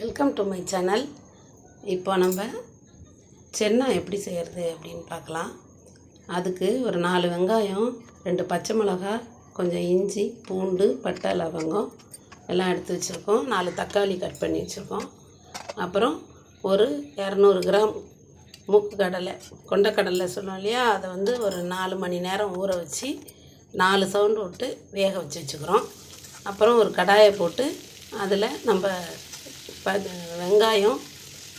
Welcome to my channel இப்போ நம்ம சென்னா எப்படி செய்கிறது அப்படின்னு பார்க்கலாம். அதுக்கு ஒரு நாலு வெங்காயம் ரெண்டு பச்சை மிளகாய் கொஞ்சம் இஞ்சி பூண்டு பட்டை லவங்கம் எல்லாம் எடுத்து வச்சுருக்கோம். நாலு தக்காளி கட் பண்ணி வச்சுருக்கோம். அப்புறம் ஒரு இரநூறு கிராம் மூக்கு கடலை கொண்டக்கடலை சொன்னோம் இல்லையா? அதை வந்து ஒரு நாலு மணி நேரம் ஊற வச்சு நாலு சவுண்டு விட்டு வேக வச்சு வச்சுக்கிறோம். அப்புறம் ஒரு கடாயை போட்டு அதில் நம்ம ப வெங்காயம்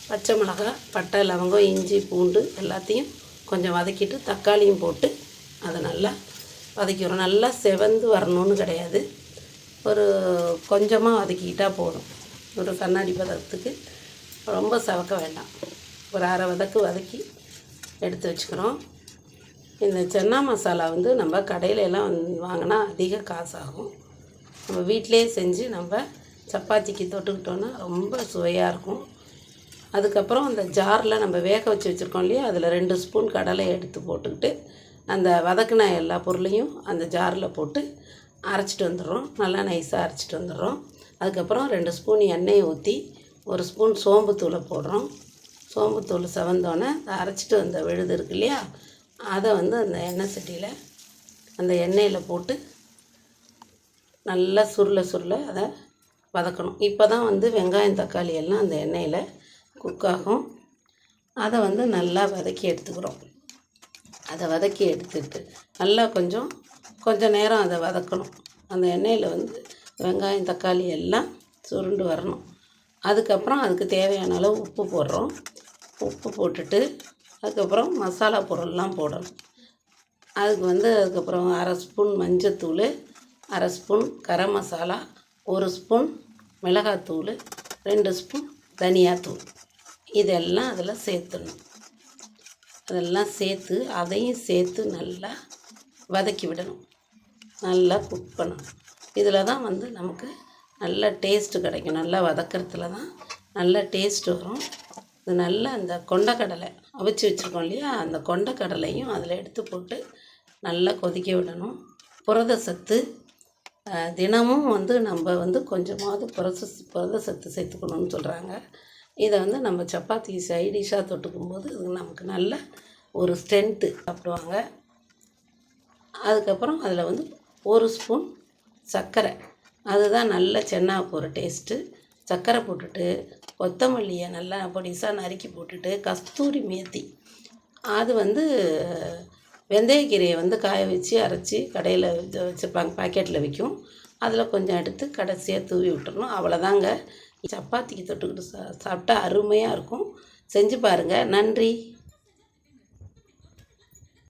பச்சை மிளகாய் பட்டை லவங்கம் இஞ்சி பூண்டு எல்லாத்தையும் கொஞ்சம் வதக்கிட்டு தக்காளியும் போட்டு அதை நல்லா வதக்கிக்கிறோம் நல்லா செவந்து வரணும்னு கிடையாது. ஒரு கொஞ்சமாக வதக்கிக்கிட்டால் போதும். ஒரு கண்ணாடி பதத்துக்கு ரொம்ப சவக்க வேண்டாம். ஒரு அரை வதக்கு வதக்கி எடுத்து வச்சுக்கிறோம். இந்த சென்னா மசாலா வந்து நம்ம கடையில எல்லாம் வாங்கினா அதிக காசாகும். நம்ம வீட்டிலே செஞ்சு நம்ம சப்பாத்திக்கு தொட்டுக்கிட்டோன்னா ரொம்ப சுவையாக இருக்கும். அதுக்கப்புறம் அந்த ஜாரில் நம்ம வேக வச்சு வச்சுருக்கோம் இல்லையா? அதில் ரெண்டு ஸ்பூன் கடலை எடுத்து போட்டுக்கிட்டு அந்த வதக்கின எல்லா பொருளையும் அந்த ஜாரில் போட்டு அரைச்சிட்டு வந்துடுறோம். நல்லா நைஸாக அரைச்சிட்டு வந்துடுறோம். அதுக்கப்புறம் ரெண்டு ஸ்பூன் எண்ணெயை ஊற்றி ஒரு ஸ்பூன் சோம்புத்தூளை போடுறோம். சோம்புத்தூள் செவந்தோடனே அரைச்சிட்டு வந்த விழுது இருக்கு இல்லையா? அதை வந்து அந்த எண்ணெய் சட்டியில் அந்த எண்ணெயில் போட்டு நல்லா சுருள சுருள அதை வதக்கணும். இப்போ தான் வந்து வெங்காயம் தக்காளி எல்லாம் அந்த எண்ணெயில் குக் ஆகும். அதை வந்து நல்லா வதக்கி எடுத்துக்கிறோம். அதை வதக்கி எடுத்துட்டு நல்லா கொஞ்சம் கொஞ்சம் நேரம் அதை வதக்கணும். அந்த எண்ணெயில் வந்து வெங்காயம் தக்காளி எல்லாம் சுருண்டு வரணும். அதுக்கப்புறம் அதுக்கு தேவையான அளவு உப்பு போடுறோம். உப்பு போட்டுட்டு அதுக்கப்புறம் மசாலா பொருள்லாம் போடணும். அதுக்கு வந்து அதுக்கப்புறம் அரை ஸ்பூன் மஞ்சத்தூள் அரை ஸ்பூன் கரம் மசாலா ஒரு ஸ்பூன் மிளகாத்தூள் ரெண்டு ஸ்பூன் தனியாத்தூள். இதெல்லாம் அதில் சேர்த்துடணும். அதெல்லாம் சேர்த்து அதையும் சேர்த்து நல்லா வதக்கி விடணும். நல்லா குக் பண்ணணும். இதில் தான் வந்து நமக்கு நல்ல டேஸ்ட்டு கிடைக்கும். நல்லா வதக்கிறதுல தான் நல்ல டேஸ்ட்டு வரும். இது நல்லா அந்த கொண்டக்கடலை அவிச்சு வச்சுருக்கோம் இல்லையா? அந்த கொண்டக்கடலையும் அதில் எடுத்து போட்டு நல்லா கொதிக்க விடணும். புரத சத்து தினமும் வந்து நம்ம வந்து கொஞ்சமாவது புரத புரத சத்து சேர்த்துக்கணும்னு சொல்கிறாங்க இதை வந்து நம்ம சப்பாத்தி சைடிஷாக தொட்டுக்கும் போது இது நமக்கு நல்ல ஒரு ஸ்ட்ரென்த்து சாப்பிடுவாங்க. அதுக்கப்புறம் அதில் வந்து ஒரு ஸ்பூன் சர்க்கரை. அதுதான் நல்ல சென்னா ஒரு டேஸ்ட்டு சர்க்கரை போட்டுட்டு கொத்தமல்லியை நல்லா பொடிசாக நறுக்கி போட்டுட்டு கஸ்தூரி மேத்தி. அது வந்து வெந்தயக்கீரையை வந்து காய வச்சு அரைச்சி கடையில் வச்சுருப்பாங்க பாக்கெட்டில் விற்கும் அதில் கொஞ்சம் எடுத்து கடைசியாக தூவி விட்டுறணும். அவ்வளோதாங்க சப்பாத்திக்கு தொட்டுக்கிட்டு சா சாப்பிட்டா அருமையாக இருக்கும். செஞ்சு பாருங்கள் நன்றி.